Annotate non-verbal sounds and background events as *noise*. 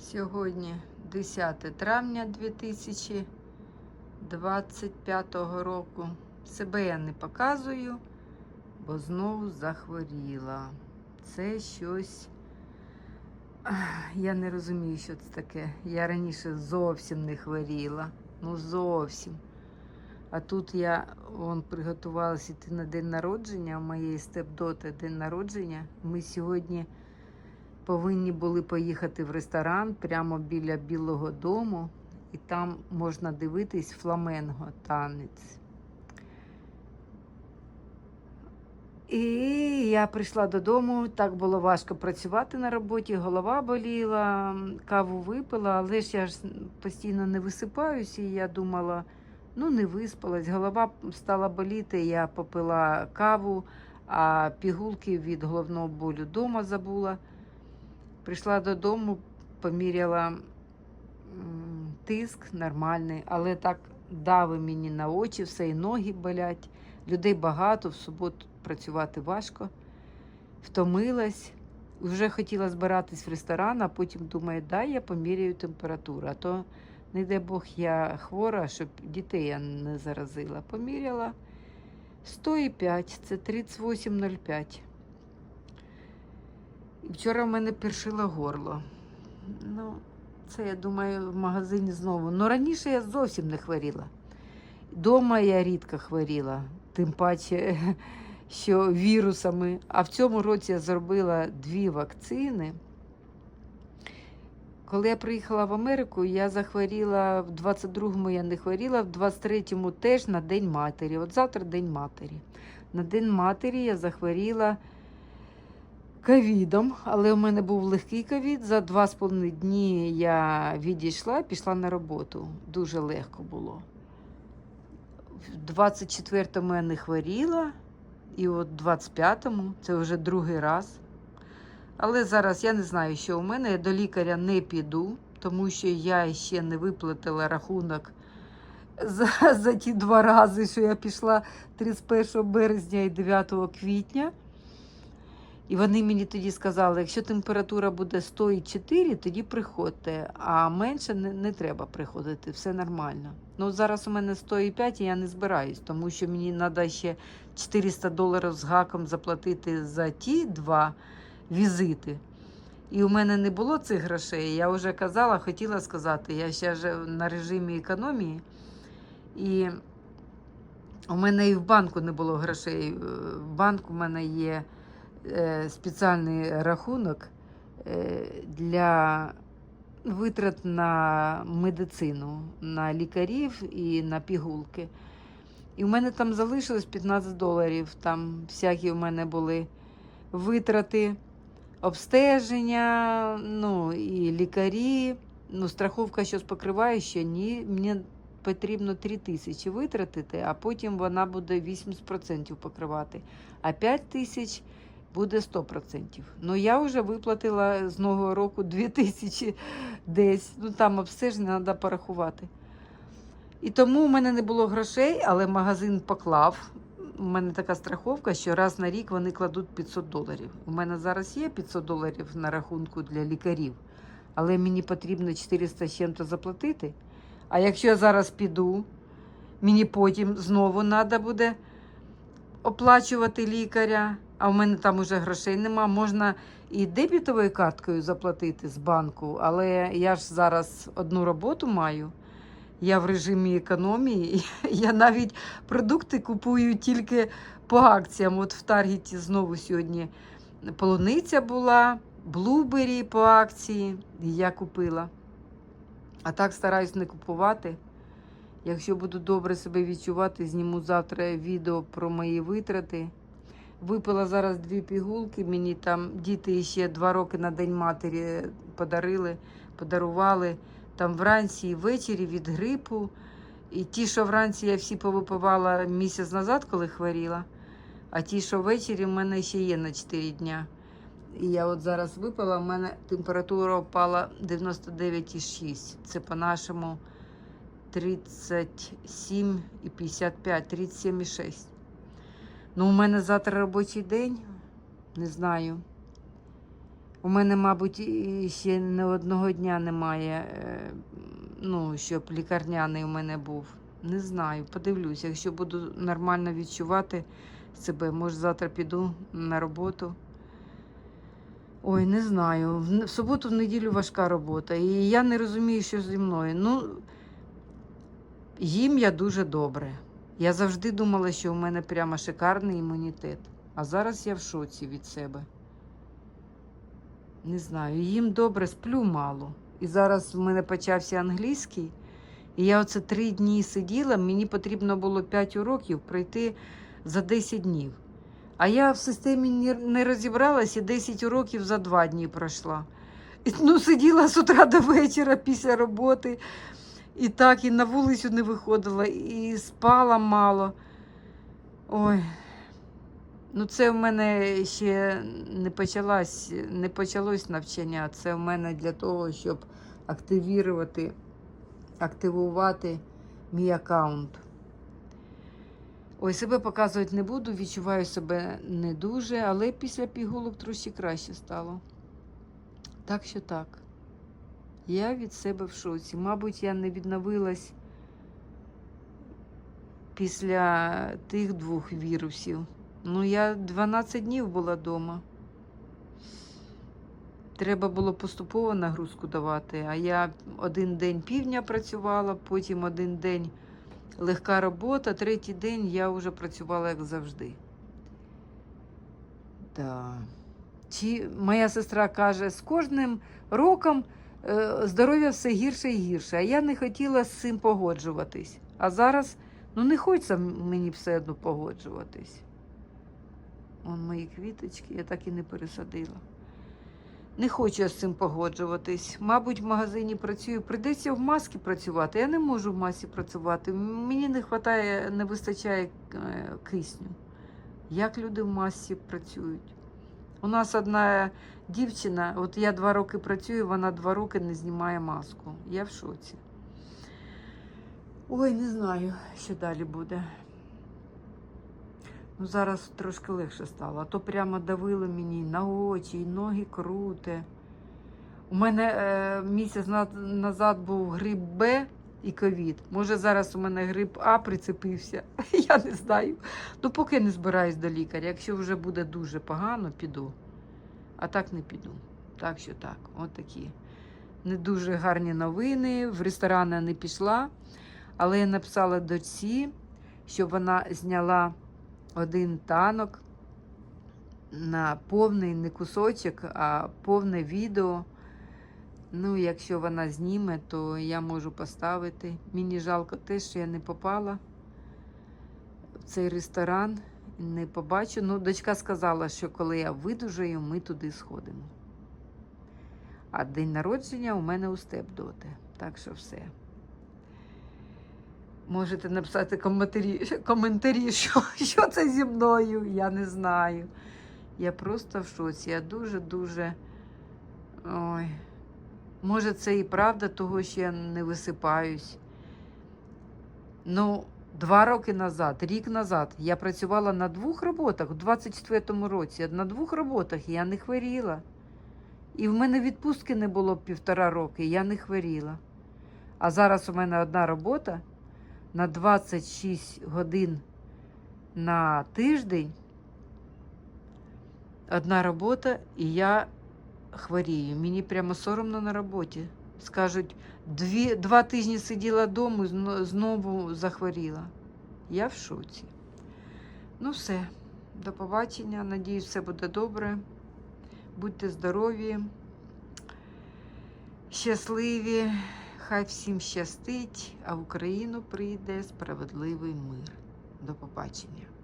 Сьогодні 10 травня 2025 року. Себе я не показую, бо знову захворіла. Це щось. Я не розумію, що це таке. Я раніше зовсім не хворіла. Ну зовсім. А тут я вон, приготувалася йти на день народження у моєї степдоти день народження. Ми сьогодні повинні були поїхати в ресторан прямо біля Білого дому, і там можна дивитись фламенго танець. І я прийшла додому, так було важко працювати на роботі, голова боліла, каву випила, але ж я ж постійно не висипаюся, і я думала, ну не виспалась, голова стала боліти, я попила каву, а пігулки від головного болю вдома забула. Прийшла додому, поміряла тиск нормальний, але так дави мені на очі, все і ноги болять. Людей багато, в суботу працювати важко. Втомилась, вже хотіла збиратись в ресторан, а потім думаю, дай я поміряю температуру. А то, не дай Бог, я хвора, щоб дітей я не заразила. Поміряла 100,5, це 38,05. І Вчора в мене першило горло. Ну, це я думаю, в магазині знову. Ну раніше я зовсім не хворіла. Дома я рідко хворіла, тим паче, *laughs* що вірусами. А в цьому році я зробила дві вакцини. Коли я приїхала в Америку, я захворіла в 22-му я не хворіла, в 23-му теж на День матері. От завтра День матері. На День матері я захворіла ковідом, але у мене був легкий ковід. За два з половиною дні я відійшла, пішла на роботу. Дуже легко було. В 24-му я не хворіла, і от 25-му це вже другий раз. Але зараз я не знаю, що у мене. Я до лікаря не піду, тому що я ще не виплатила рахунок за, за ті два рази, що я пішла 31 березня і 9 квітня. І вони мені тоді сказали, якщо температура буде 104, тоді приходьте, а менше не, не треба приходити, все нормально. Ну зараз у мене 105 і я не збираюсь, тому що мені треба ще 400 доларів з гаком заплатити за ті два візити. І у мене не було цих грошей. Я вже казала, хотіла сказати, я ще ж на режимі економії. І у мене і в банку не було грошей. В банку у мене є е, спеціальний рахунок е, для витрат на медицину, на лікарів і на пігулки. І в мене там залишилось 15 доларів. Там всякі в мене були витрати, обстеження, ну і лікарі. Ну, страховка щось покриває, ще ні. Мені потрібно 3 тисячі витратити, а потім вона буде 80% покривати. А 5 тисяч буде 100%. Ну я вже виплатила з нового року 2 тисячі десь. Ну там обстеження треба порахувати. І тому у мене не було грошей, але магазин поклав. У мене така страховка, що раз на рік вони кладуть 500 доларів. У мене зараз є 500 доларів на рахунку для лікарів, але мені потрібно 400 з чим-то заплатити. А якщо я зараз піду, мені потім знову треба буде оплачувати лікаря, а в мене там уже грошей нема. Можна і дебітовою карткою заплатити з банку, але я ж зараз одну роботу маю. Я в режимі економії. *laughs* Я навіть продукти купую тільки по акціям. От в Таргеті знову сьогодні полуниця була, блубері по акції. і Я купила. А так стараюсь не купувати. Якщо буду добре себе відчувати, зніму завтра відео про мої витрати. Випила зараз дві пігулки. Мені там діти ще два роки на День матері подарили, подарували. Там вранці і ввечері від грипу. І ті, що вранці я всі повипивала місяць назад, коли хворіла. А ті, що ввечері, в мене ще є на 4 дня. І я от зараз випила, в мене температура впала 99,6. Це по-нашому 37 і 55, 37,6. Ну, у мене завтра робочий день. Не знаю. У мене, мабуть, ще не одного дня немає, е, ну, щоб лікарняний у мене був. Не знаю, подивлюся. Якщо буду нормально відчувати себе, може завтра піду на роботу. Ой, не знаю. В суботу, в неділю важка робота. І я не розумію, що зі мною. Ну, їм я дуже добре. Я завжди думала, що у мене прямо шикарний імунітет. А зараз я в шоці від себе. Не знаю, їм добре, сплю мало. І зараз в мене почався англійський. І я оце три дні сиділа, мені потрібно було 5 уроків пройти за 10 днів. А я в системі не- розібралась і 10 уроків за 2 дні пройшла. І, ну, сиділа з утра до вечора після роботи. І так, і на вулицю не виходила, і спала мало. Ой. Ну, це в мене ще не почалось, не почалось навчання. Це в мене для того, щоб активувати, активувати мій аккаунт. Ой, себе показувати не буду, відчуваю себе не дуже, але після пігулок трошки краще стало. Так що так. Я від себе в шоці. Мабуть, я не відновилась після тих двох вірусів. Ну, я 12 днів була вдома. Треба було поступово нагрузку давати, а я один день півдня працювала, потім один день легка робота, третій день я вже працювала як завжди. Да. Чи моя сестра каже, з кожним роком здоров'я все гірше і гірше, а я не хотіла з цим погоджуватись. А зараз ну не хочеться мені все одно погоджуватись. Вон мої квіточки, я так і не пересадила. Не хочу я з цим погоджуватись. Мабуть, в магазині працюю. Прийдеться в масці працювати. Я не можу в масці працювати. Мені не вистачає, не вистачає е, кисню. Як люди в масці працюють? У нас одна дівчина, от я два роки працюю, вона два роки не знімає маску. Я в шоці. Ой, не знаю, що далі буде. Ну, зараз трошки легше стало, а то прямо давило мені на очі, і ноги круте. У мене е, місяць на- назад був грип Б і ковід. Може, зараз у мене грип А прицепився. *laughs* Я не знаю. Ну, поки не збираюсь до лікаря. Якщо вже буде дуже погано, піду. А так не піду. Так що так, от такі. Не дуже гарні новини. В ресторани не пішла, але я написала дочці, щоб вона зняла один танок на повний не кусочок, а повне відео. Ну, якщо вона зніме, то я можу поставити. Мені жалко те, що я не попала в цей ресторан, не побачу. Ну, дочка сказала, що коли я видужаю, ми туди сходимо. А день народження у мене у степдоти. Так що все. Можете написати коментарі, коментарі *laughs* що, що це зі мною, я не знаю. Я просто в шоці. Я дуже-дуже. Ой. Може, це і правда, того що я не висипаюсь. Ну, два роки назад, рік назад, я працювала на двох роботах, у 24-му році, на двох роботах я не хворіла. І в мене відпустки не було півтора роки, я не хворіла. А зараз у мене одна робота на 26 годин на тиждень. Одна робота, і я хворію. Мені прямо соромно на роботі. Скажуть, дві, два тижні сиділа вдома і знову захворіла. Я в шоці. Ну, все. До побачення. Надіюсь, все буде добре. Будьте здорові, щасливі. Хай всім щастить, а в Україну прийде справедливий мир. До побачення.